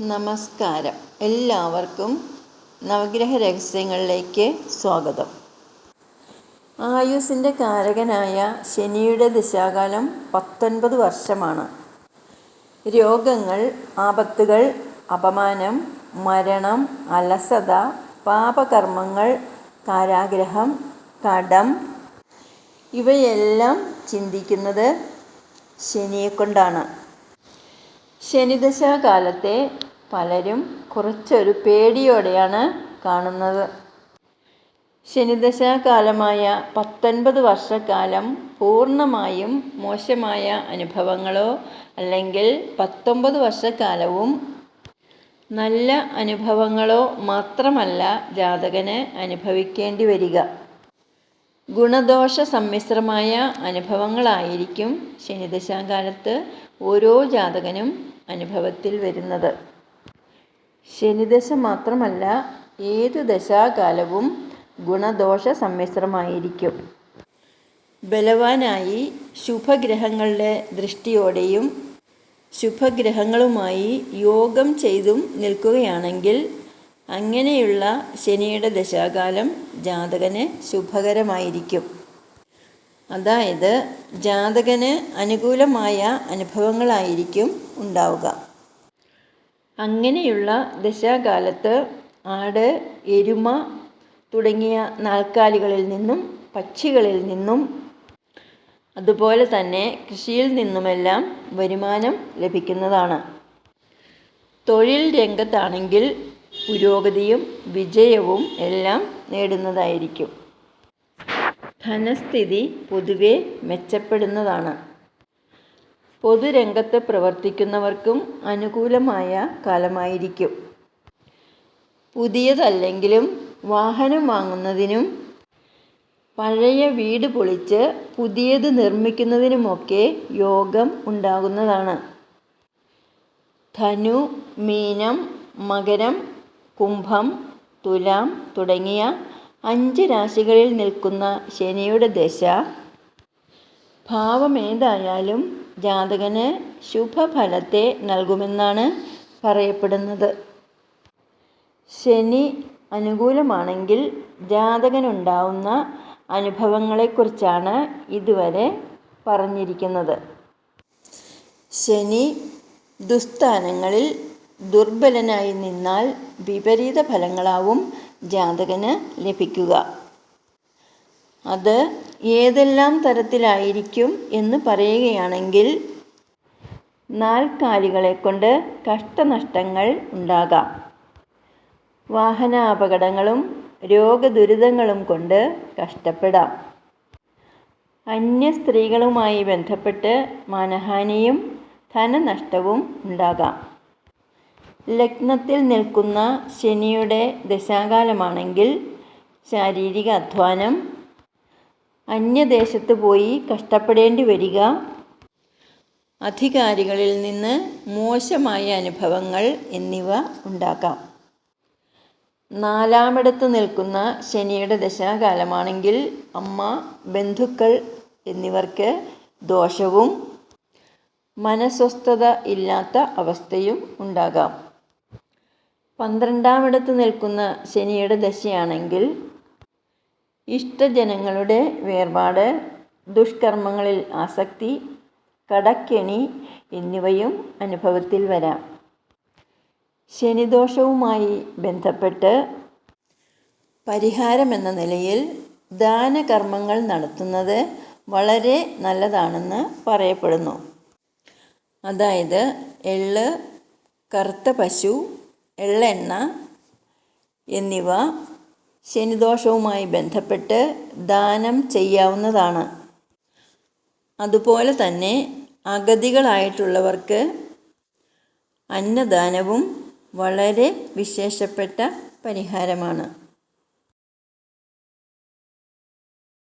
നമസ്കാരം. എല്ലാവർക്കും നവഗ്രഹ രഹസ്യങ്ങളിലേക്ക് സ്വാഗതം. ആയുസിന്റെ കാരകനായ ശനിയുടെ ദിശാകാലം പത്തൊൻപത് വർഷമാണ്. രോഗങ്ങൾ ആപത്തുകൾ അപമാനം മരണം അലസത പാപകർമ്മങ്ങൾ കാരാഗ്രഹം കടം ഇവയെല്ലാം ചിന്തിക്കുന്നത് ശനിയെക്കൊണ്ടാണ്. ശനിദശാകാലത്തെ പലരും കുറച്ചൊരു പേടിയോടെയാണ് കാണുന്നത്. ശനിദശാകാലമായ പത്തൊൻപത് വർഷക്കാലം പൂർണമായും മോശമായ അനുഭവങ്ങളോ അല്ലെങ്കിൽ പത്തൊമ്പത് വർഷക്കാലവും നല്ല അനുഭവങ്ങളോ മാത്രമല്ല ജാതകന് അനുഭവിക്കേണ്ടി വരിക. ഗുണദോഷ സമ്മിശ്രമായ അനുഭവങ്ങളായിരിക്കും ശനിദശാകാലത്ത് ഓരോ ജാതകനും അനുഭവത്തിൽ വരുന്നത്. ശനിദശ മാത്രമല്ല ഏതു ദശാകാലവും ഗുണദോഷ സമ്മിശ്രമായിരിക്കും ബലവാനായി ശുഭഗ്രഹങ്ങളുടെ ദൃഷ്ടിയോടെയും ശുഭഗ്രഹങ്ങളുമായി യോഗം ചെയ്തും നിൽക്കുകയാണെങ്കിൽ അങ്ങനെയുള്ള ശനിയുടെ ദശാകാലം ജാതകന് ശുഭകരമായിരിക്കും. അതായത് ജാതകന് അനുകൂലമായ അനുഭവങ്ങളായിരിക്കും ഉണ്ടാവുക. അങ്ങനെയുള്ള ദശാകാലത്ത് ആട് എരുമ തുടങ്ങിയ നാൽക്കാലികളിൽ നിന്നും പക്ഷികളിൽ നിന്നും അതുപോലെ തന്നെ കൃഷിയിൽ നിന്നുമെല്ലാം വരുമാനം ലഭിക്കുന്നതാണ്. തൊഴിൽ രംഗത്താണെങ്കിൽ പുരോഗതിയും വിജയവും എല്ലാം നേടുന്നതായിരിക്കും. ധനസ്ഥിതി പൊതുവെ മെച്ചപ്പെടുന്നതാണ്. പൊതുരംഗത്ത് പ്രവർത്തിക്കുന്നവർക്കും അനുകൂലമായ കാലമായിരിക്കും. പുതിയതല്ലെങ്കിലും വാഹനം വാങ്ങുന്നതിനും പഴയ വീട് പൊളിച്ച് പുതിയത് നിർമ്മിക്കുന്നതിനുമൊക്കെ യോഗം ഉണ്ടാകുന്നതാണ്. ധനു മീനം മകരം കുംഭം തുലാം തുടങ്ങിയ അഞ്ച് രാശികളിൽ നിൽക്കുന്ന ശനിയുടെ ദശ ഭാവമേതായാലും ജാതകന് ശുഭഫലത്തെ നൽകുമെന്നാണ് പറയപ്പെടുന്നത്. ശനി അനുകൂലമാണെങ്കിൽ ജാതകനുണ്ടാവുന്ന അനുഭവങ്ങളെക്കുറിച്ചാണ് ഇതുവരെ പറഞ്ഞിരിക്കുന്നത്. ശനി ദുസ്ഥാനങ്ങളിൽ ദുർബലനായി നിന്നാൽ വിപരീത ഫലങ്ങളാവും ജാതകന് ലഭിക്കുക. അത് ഏതെല്ലാം തരത്തിലായിരിക്കും എന്ന് പറയുകയാണെങ്കിൽ നാൽക്കാലികളെ കൊണ്ട് കഷ്ടനഷ്ടങ്ങൾ ഉണ്ടാകാം. വാഹനാപകടങ്ങളും രോഗദുരിതങ്ങളും കൊണ്ട് കഷ്ടപ്പെടാം. അന്യ സ്ത്രീകളുമായി ബന്ധപ്പെട്ട് മാനഹാനിയും ധനനഷ്ടവും ഉണ്ടാകാം. ലഗ്നത്തിൽ നിൽക്കുന്ന ശനിയുടെ ദശാകാലമാണെങ്കിൽ ശാരീരിക അധ്വാനം അന്യദേശത്ത് പോയി കഷ്ടപ്പെടേണ്ടി വരിക. അധികാരികളിൽ നിന്ന് മോശമായ അനുഭവങ്ങൾ എന്നിവ ഉണ്ടാക്കാം. നാലാമിടത്ത് നിൽക്കുന്ന ശനിയുടെ ദശാകാലമാണെങ്കിൽ അമ്മ ബന്ധുക്കൾ എന്നിവർക്ക് ദോഷവും മനസ്വസ്ഥത ഇല്ലാത്ത അവസ്ഥയും ഉണ്ടാകാം. പന്ത്രണ്ടാമിടത്ത് നിൽക്കുന്ന ശനിയുടെ ദശയാണെങ്കിൽ ഇഷ്ടജനങ്ങളുടെ വേർപാട് ദുഷ്കർമ്മങ്ങളിൽ ആസക്തി കടക്കെണി എന്നിവയും അനുഭവത്തിൽ വരാം. ശനിദോഷവുമായി ബന്ധപ്പെട്ട് പരിഹാരമെന്ന നിലയിൽ ദാനകർമ്മങ്ങൾ നടത്തുന്നത് വളരെ നല്ലതാണെന്ന് പറയപ്പെടുന്നു. അതായത് എള്ള് കറുത്ത പശു എള്ളെണ്ണ എന്നിവ ശനിദോഷവുമായി ബന്ധപ്പെട്ട് ദാനം ചെയ്യാവുന്നതാണ്. അതുപോലെ തന്നെ അഗതികളായിട്ടുള്ളവർക്ക് അന്നദാനവും വളരെ വിശേഷപ്പെട്ട പരിഹാരമാണ്.